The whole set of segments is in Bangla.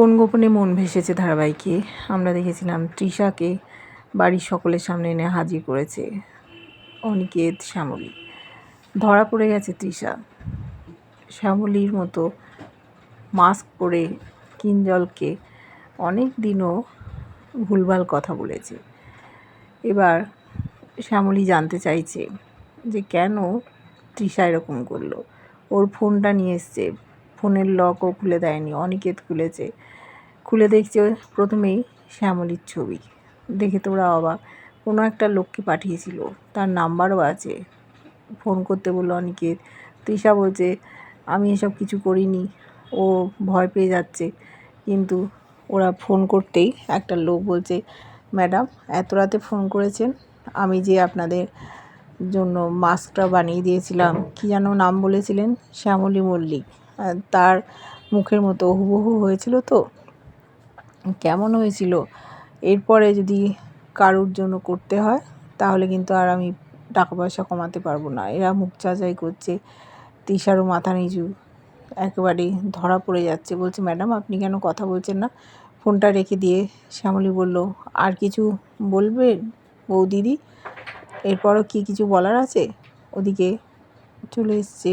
কোন গোপনে মন ভেসেছে ধারাবাহিকে? আমরা দেখেছিলাম তৃষাকে বাড়ির সকলের সামনে এনে হাজির করেছে অনিকেত শ্যামলী। ধরা পড়ে গেছে তৃষা। শ্যামলীর মতো মাস্ক পরে কিঞ্জলকে অনেক দিনও ভুলভাল কথা বলেছে। এবার শ্যামলী জানতে চাইছে যে কেন তৃষা এরকম করল। ওর ফোনটা নিয়ে এসছে ফোনের লকও খুলে দেয়নি, অনিকেত খুলেছে। খুলে দেখছে প্রথমেই শ্যামলীর ছবি। দেখে তো ওরা অবাক। কোনো একটা লোককে পাঠিয়েছিল, তার নাম্বারও আছে। ফোন করতে বলল অনিকেত, তৃষা বলছে, আমি এসব কিছু করিনি। ও ভয় পেয়ে যাচ্ছে। কিন্তু ওরা ফোন করতেই একটা লোক বলছে, ম্যাডাম, এত রাতে ফোন করেছেন? আমি যে আপনাদের জন্য মাস্কটা বানিয়ে দিয়েছিলাম, কি যেন নাম বলেছিলেন? শ্যামলী মল্লিক। তার মুখের মতো হুবহু হয়েছিল তো। কেমন হয়েছিল? এরপরে যদি কারুর জন্য করতে হয়, তাহলে কিন্তু আর আমি টাকা পয়সা কমাতে পারব না। এরা মুখ চাচাই করছে তৃষারও মাথা নিচু, একেবারে ধরা পড়ে যাচ্ছে। বলছে, ম্যাডাম, আপনি কেন কথা বলছেন না? ফোনটা রেখে দিয়ে শ্যামলী বলল, আর কিছু বলবেন বউ দিদি? এরপরও কি কিছু বলার আছে? ওদিকে চলে এসছে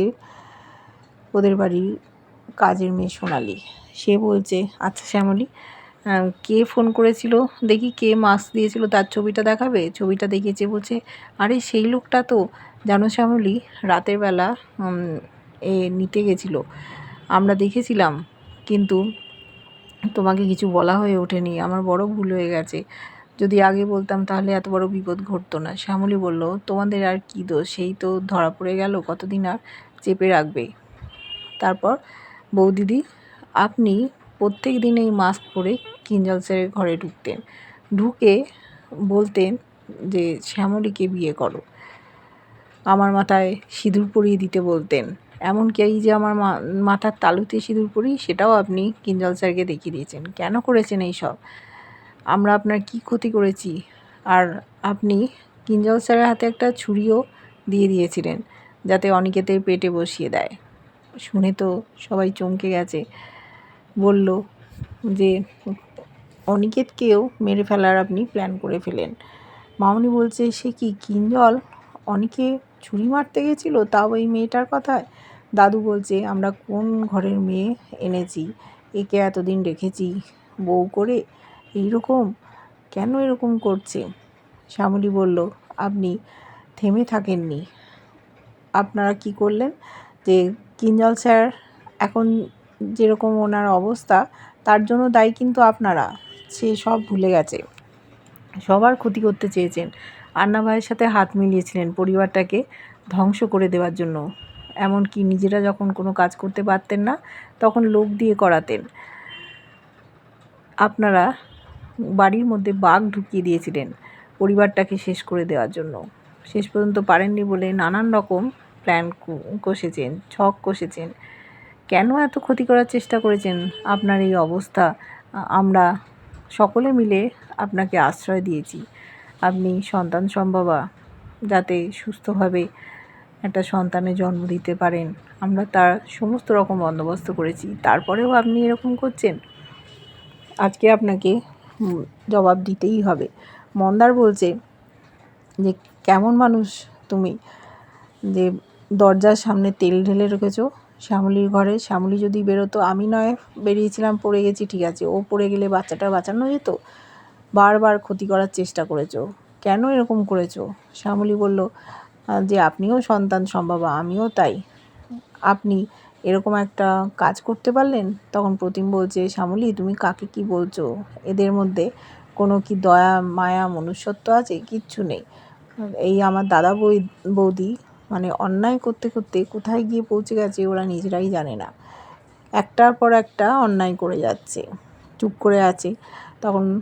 ওদের বাড়ির কাজের মেয়ে সোনালি। সে বলছে আচ্ছা শ্যামলী কে ফোন করেছিল? দেখি কে মাস্ক দিয়েছিল, তার ছবিটা দেখাবে? ছবিটা দেখিয়েছে, বলছে, আরে সেই লোকটা তো, জানো শ্যামলী, রাতের বেলা এ নিতে গেছিল। আমরা দেখেছিলাম, কিন্তু তোমাকে কিছু বলা হয়ে ওঠেনি। আমার বড় ভুল হয়ে গেছে। যদি আগে বলতাম তাহলে এত বড় বিপদ ঘটতো না। শ্যামলী বলল, তোমাদের আর কী দোষ? সেই তো ধরা পড়ে গেল, কতদিন আর চেপে রাখবে? তারপর, বৌদিদি, আপনি প্রত্যেক দিন এই মাস্ক পরে কিঞ্জল স্যারের ঘরে ঢুকতেন। ঢুকে বলতেন যে, শ্যামলীকে বিয়ে করো। আমার মাথায় সিঁদুর পরিয়ে দিতে বলতেন। এমনকি এই যে আমার মাথার তালুতে সিঁদুর পরি, সেটাও আপনি কিঞ্জল স্যারকে দেখিয়ে দিয়েছেন। কেন করেছেন এই সব আমরা আপনার কি ক্ষতি করেছি? আর আপনি কিঞ্জল স্যারের হাতে একটা ছুরিও দিয়ে দিয়েছিলেন, যাতে অনিকেতের পেটে বসিয়ে দেয়। শুনে তো সবাই চমকে গেছে। বলল যে, অনিকেতকেও মেরে ফেলার আপনি প্ল্যান করে ফেলেন। মামনি বলছে, সে কি কিঞ্জল? অনিকে ছুরি মারতে গেছিল? তাও এই মেয়েটার কথায়? দাদু বলছে, আমরা কোন ঘরের মেয়ে এনেছি? একে এতদিন রেখেছি বউ করে এইরকম? কেন এরকম করছে? শ্যামলী বলল, আপনি থেমে থাকেননি। আপনারা কি করলেন যে কিঞ্জল স্যার, এখন যেরকম ওনার অবস্থা, তার জন্য দায়ী কিন্তু আপনারা। সে সব ভুলে গেছে। সবার ক্ষতি করতে চেয়েছেন। আন্না ভাইয়ের সাথে হাত মিলিয়েছিলেন পরিবারটাকে ধ্বংস করে দেওয়ার জন্য। এমনকি নিজেরা যখন কোনো কাজ করতে পারতেন না, তখন লোক দিয়ে করাতেন। আপনারা বাড়ির মধ্যে বাঘ ঢুকিয়ে দিয়েছিলেন পরিবারটাকে শেষ করে দেওয়ার জন্য। শেষ পর্যন্ত পারেননি বলে নানান রকম প্ল্যান কষেছেন, ছক কষেছেন। কেন এত ক্ষতি করার চেষ্টা করেছেন? আপনার এই অবস্থা আমরা সকলে মিলে আপনাকে আশ্রয় দিয়েছি। আপনি সন্তান সম্ভবা, যাতে সুস্থভাবে একটা সন্তানের জন্ম দিতে পারেন। আমরা তার সমস্ত রকম বন্দোবস্ত করেছি। তারপরেও আপনি এরকম করছেন? আজকে আপনাকে জবাব দিতেই হবে। মন্দার বলছে যে, কেমন মানুষ তুমি? যে দরজার সামনে তেল ঢেলে রেখেছো। শ্যামলির ঘরে। শ্যামলি যদি বেরোতো, আমি নয়, বেরিয়েছিলাম, পড়ে গেছি, ঠিক আছে। ও পড়ে গেলে বাচ্চাটা বাঁচানো যেত? বারবার ক্ষতি করার চেষ্টা করেছ। কেন এরকম করেছ? শ্যামলী বলল যে আপনিও সন্তান সম্ভাবা, আমিও তাই। আপনি এরকম একটা কাজ করতে পারলেন? তখন প্রতিম বলছে, শ্যামলী, তুমি কাকে কি বলছো? এদের মধ্যে কোনো কি দয়া, মায়া, মনুষ্যত্ব আছে? কিচ্ছু নেই। এই আমার দাদা বই, বৌদি মানে অন্যায় করতে করতে কোথায় গিয়ে পৌঁছে গেছে ওরা নিজেরাই জানে না। একটার পর একটা অন্যায় করে যাচ্ছে, চুপ করে আছে। তখন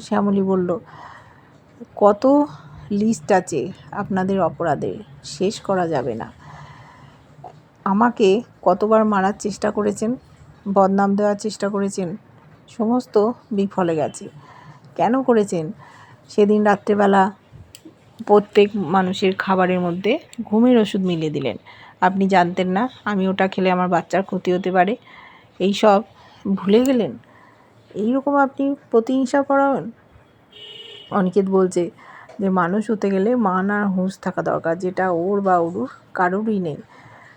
শ্যামলী বলল, কত লিস্ট আছে আপনাদের অপরাধের শেষ করা যাবে না। আমাকে কতবার মারার চেষ্টা করেছেন, বদনাম দেওয়ার চেষ্টা করেছেন, সমস্ত বিফলে গেছে। কেন করেছেন? সেদিন রাত্রেবেলা প্রত্যেক মানুষের খাবারের মধ্যে ঘুমের ওষুধ মিলিয়ে দিলেন। আপনি জানতেন না, আমি ওটা খেলে আমার বাচ্চার ক্ষতি হতে পারে। এই সব ভুলে গেলেন? এইরকম আপনি প্রতিহিংসা করাবেন? অনিকেত বলছে যে, মানুষ হতে গেলে মান আর হুঁশ থাকা দরকার, যেটা ওর বা ওরুর কারোরই নেই।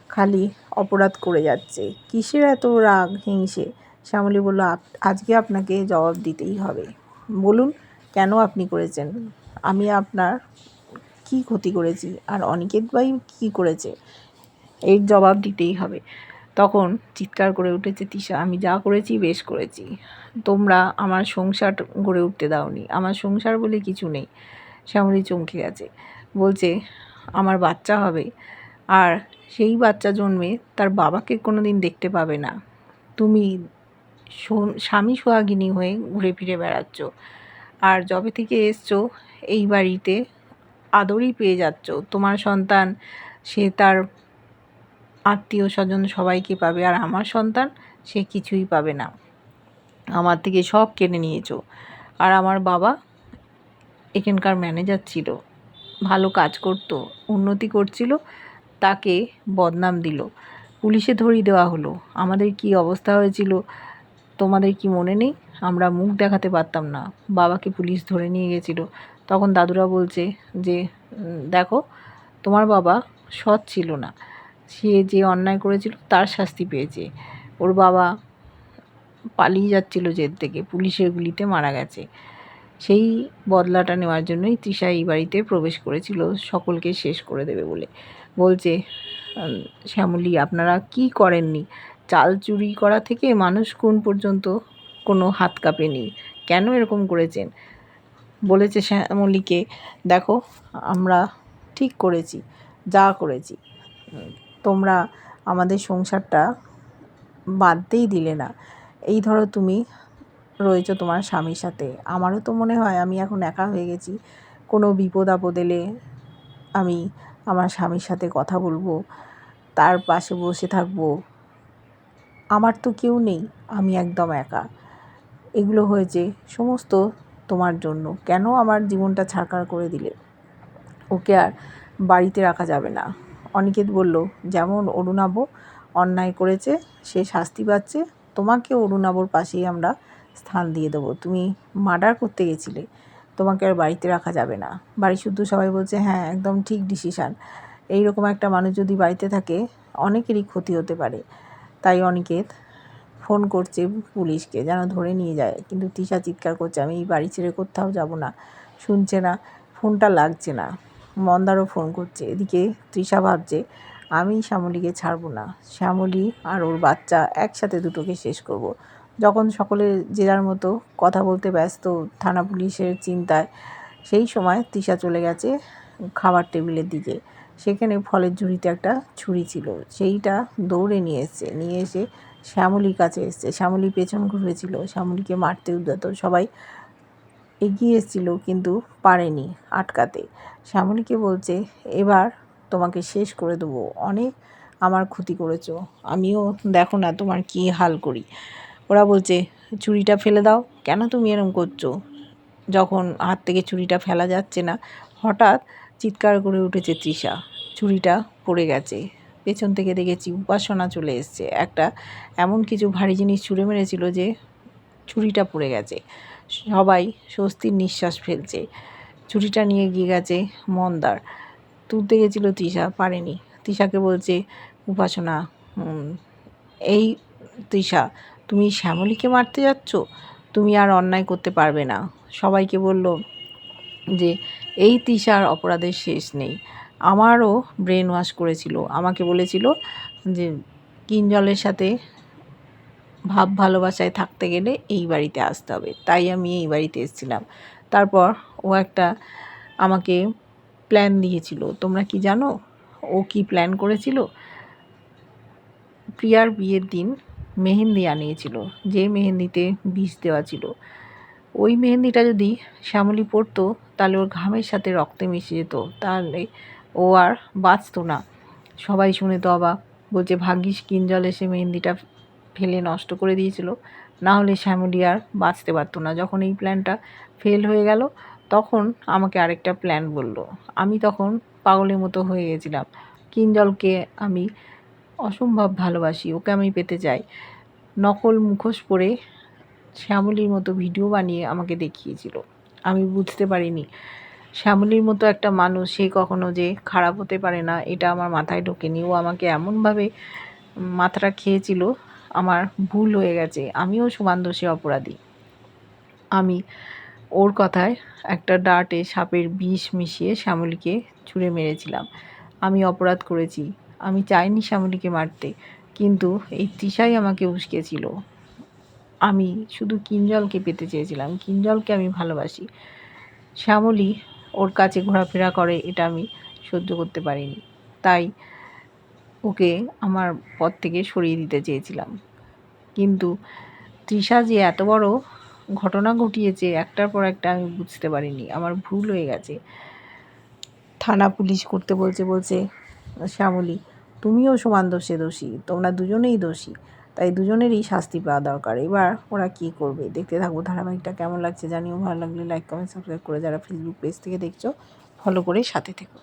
খালি অপরাধ করে যাচ্ছে। কিসের এত রাগ, হিংসে? শ্যামলী বলল, "আপ- আজকে আপনাকে জবাব দিতেই হবে। বলুন, কেন আপনি করেছেন? আমি আপনার কি ক্ষতি করেছি আর অনিকেত ভাই কী করেছে? এর জবাব দিতেই হবে। তখন চিৎকার করে উঠেছে, তিশা, আমি যা করেছি বেশ করেছি। তোমরা আমার সংসার গড়ে উঠতে দাওনি। আমার সংসার বলে কিছু নেই শ্যামলী চমকে গেছে। বলছে, আমার বাচ্চা হবে। আর সেই বাচ্চা জন্মে তার বাবাকে কোনো দিন দেখতে পাবে না। তুমি স্বামী সোহাগিনী হয়ে ঘুরে ফিরে বেড়াচ্ছ। আর যবে থেকে এসছো, এই বাড়িতে আদরই পেয়ে যাচ্ছ। তোমার সন্তান, সে তার আত্মীয় স্বজন সবাইকে পাবে, আর আমার সন্তান, সে কিছুই পাবে না। আমার থেকে সব কেড়ে নিয়েছো। আর আমার বাবা এখানকার ম্যানেজার ছিল, ভালো কাজ করতো, উন্নতি করছিল, তাকে বদনাম দিল। পুলিশে ধরিয়ে দেওয়া হলো। আমাদের কি অবস্থা হয়েছিল, তোমাদের কি মনে নেই? আমরা মুখ দেখাতে পারতাম না। বাবাকে পুলিশ ধরে নিয়ে গেছিল। তখন দাদুরা বলছে যে দেখো, তোমার বাবা সৎ ছিল না। সে যে অন্যায় করেছিল, তার শাস্তি পেয়েছে। ওর বাবা পালিয়ে যাচ্ছিল জেল থেকে, পুলিশের গুলিতে মারা গেছে। সেই বদলাটা নেওয়ার জন্যই তৃষা এই বাড়িতে প্রবেশ করেছিল, সকলকে শেষ করে দেবে বলে। বলছে শ্যামলী, আপনারা কি করেননি? চাল চুরি করা থেকে মানুষ কোন পর্যন্ত কোনো হাত কাঁপেনি কেন এরকম করেছেন? বলেছে শ্যামলীকে, দেখো, আমরা ঠিক করেছি, যা করেছি। তোমরা আমাদের সংসারটা বাদতেই দিলে না। এই ধরো তুমি রয়েছো তোমার স্বামীর সাথে। আমারও তো মনে হয় আমি এখন একা হয়ে গেছি। কোনো বিপদ আপদ এলে আমি আমার স্বামীর সাথে কথা বলব, তার পাশে বসে থাকব। আমার তো কেউ নেই, আমি একদম একা। এগুলো হয়েছে সমস্ত তোমার জন্য। কেন আমার জীবনটা ছাড়কার করে দিলে? ওকে আর বাড়িতে রাখা যাবে না। অনিকেত বলল, যেমন অরুণাব অন্যায় করেছে, সে শাস্তি পাচ্ছে। তোমাকে অরুণাবর পাশেই আমরা স্থান দিয়ে দেবো। তুমি মার্ডার করতে গেছিলে। তোমাকে আর বাড়িতে রাখা যাবে না। বাড়ি শুদ্ধ সবাই বলছে হ্যাঁ একদম ঠিক ডিসিশান এইরকম একটা মানুষ যদি বাড়িতে থাকে, অনেকেরই ক্ষতি হতে পারে। তাই অনিকেত ফোন করছে পুলিশকে, যেন ধরে নিয়ে যায়। কিন্তু তিশা চিৎকার করছে, আমি এই বাড়ি ছেড়ে কোথাও যাব না। শুনছে না, ফোনটা লাগছে না। মন্দারও ফোন করছে। এদিকে তৃষা ভাবছে, আমি শ্যামলীকে ছাড়বো না। শ্যামলী আর ওর বাচ্চা একসাথে দুটোকে শেষ করব। যখন সকলে যে যার মতো কথা বলতে ব্যস্ত থানা পুলিশের চিন্তায়, সেই সময় তৃষা চলে গেছে খাবার টেবিলের দিকে। সেখানে ফলের ঝুড়িতে একটা ছুরি ছিল। সেইটা দৌড়ে নিয়ে এসছে। নিয়ে এসে শ্যামলীর কাছে এসছে। শ্যামলী পেছন ঘুরেছিল, শ্যামলীকে মারতে উদ্যত সবাই এগিয়ে এসেছিল কিন্তু পারেনি আটকাতে। শ্যামলীকে বলছে, এবার তোমাকে শেষ করে দেবো। অনেক আমার ক্ষতি করেছ। আমিও দেখো না তোমার কী হাল করি। ওরা বলছে, চুরিটা ফেলে দাও। কেন তুমি এরম করছ? যখন হাত থেকে চুরিটা ফেলা যাচ্ছে না, হঠাৎ চিৎকার করে উঠেছে তৃষা। চুরিটা পড়ে গেছে। পেছন থেকে দেখেছি, উপাসনা চলে এসছে। একটা এমন কিছু ভারী জিনিস ছুঁড়ে মেরেছিল যে চুরিটা পড়ে গেছে। সবাই স্বস্তির নিঃশ্বাস ফেলছে। ছুরিটা নিয়ে গিয়ে গেছে মন্দার। তুলতে গেছিল তৃষা, পারেনি। তৃষাকে বলছে, উপাসনা এই তৃষা, তুমি শ্যামলীকে মারতে যাচ্ছ? তুমি আর অন্যায় করতে পারবে না। সবাইকে বলল যে, এই তৃষার অপরাধের শেষ নেই। আমারও ব্রেন ওয়াশ করেছিল। আমাকে বলেছিল যে কিঞ্জলের সাথে ভাব ভালোবাসায় থাকতে গেলে এই বাড়িতে আসতে হবে। তাই আমি এই বাড়িতে এসেছিলাম। তারপর ও একটা আমাকে প্ল্যান দিয়েছিল। তোমরা কি জানো? ও কি প্ল্যান করেছিল? প্রিয়ার বিয়ের দিন মেহেন্দি আনিয়েছিল, যে মেহেন্দিতে বিষ দেওয়া ছিল। ওই মেহেন্দিটা যদি শ্যামলী পরতো, তাহলে ওর ঘামের সাথে রক্তে মিশে যেত। তাহলে ও আর বাঁচতো না। সবাই শুনে তো অবাক বলছে, ভাগ্যিস কিঞ্জল এসে মেহেন্দিটা ফেলে নষ্ট করে দিয়েছিল। না হলে শ্যামলী আর বাঁচতে পারতো না। যখন এই প্ল্যানটা ফেল হয়ে গেল, তখন আমাকে আরেকটা প্ল্যান বলল। আমি তখন পাগলের মতো হয়ে গেছিলাম। কিঞ্জলকে আমি অসম্ভব ভালোবাসি, ওকে আমি পেতে চাই। নকল মুখোশ পরে শ্যামলির মতো ভিডিও বানিয়ে আমাকে দেখিয়েছিল। আমি বুঝতে পারিনি শ্যামলীর মতো একটা মানুষ, সে কখনো যে খারাপ হতে পারে না, এটা আমার মাথায় ঢোকেনি। ও আমাকে এমনভাবে মাথাটা খেয়েছিল, আমার ভুল হয়ে গেছে। আমিও সমান দোষী অপরাধী। আমি ওর কথায় একটা ডাটে সাপের বিষ মিশিয়ে শ্যামলীকে ছুঁড়ে মেরেছিলাম। আমি অপরাধ করেছি। আমি চাইনি শ্যামলীকে মারতে, কিন্তু এই তৃষাই আমাকে উস্কেছিল। আমি শুধু কিঞ্জলকে পেতে চেয়েছিলাম। কিঞ্জলকে আমি ভালোবাসি। শ্যামলী ওর কাছে ঘোরাফেরা করে, এটা আমি সহ্য করতে পারিনি। তাই ওকে আমার পথ থেকে সরিয়ে দিতে চেয়েছিলাম। কিন্তু তৃষা যে এত বড় ঘটনা ঘটিয়েছে, একটার পর একটা আমি বুঝতে পারিনি। আমার ভুল হয়ে গেছে। থানা পুলিশ করতে বলছে বলছে, শ্যামলী, তুমিও সমান দোষে দোষী, তোমরা দুজনেই দোষী। তাই দুজনেরই শাস্তি পাওয়া দরকার। এবার ওরা কি করবে? দেখতে থাকব ধারাবাহিকটা কেমন লাগছে। জানিও ভালো লাগলে লাইক কমেন্ট সাবস্ক্রাইব করে যারা ফেসবুক পেজ থেকে দেখছ ফলো করে সাথে থেকো।